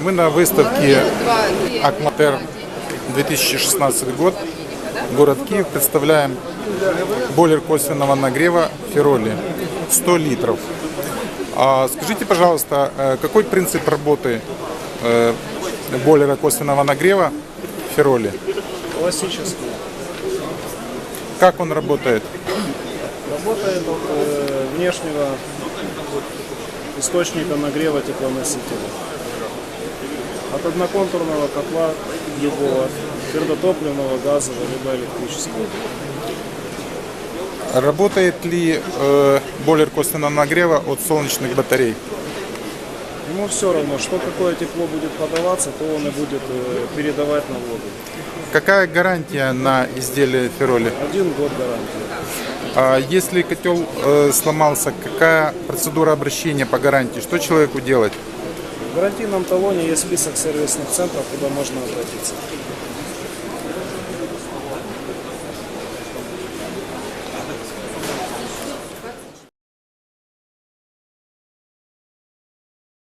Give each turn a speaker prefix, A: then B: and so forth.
A: Мы на выставке Акматер 2016 год, город Киев, представляем бойлер косвенного нагрева Фероли 100 литров. А скажите, пожалуйста, э, какой принцип работы э, бойлера косвенного нагрева Фероли?
B: Классический.
A: Как он работает?
B: Работает от э, внешнего источника нагрева теплоносителя. От одноконтурного котла любого, твердотопливного, газового, либо электрического.
A: Работает ли э, бойлер косвенного нагрева от солнечных батарей?
B: Ему все равно, что какое тепло будет подаваться, то он и будет э, передавать на воду.
A: Какая гарантия на изделие Фероли?
B: Один год гарантии.
A: А если котел э, сломался, какая процедура обращения по гарантии? Что человеку делать?
B: В гарантийном талоне есть список сервисных центров, куда можно обратиться.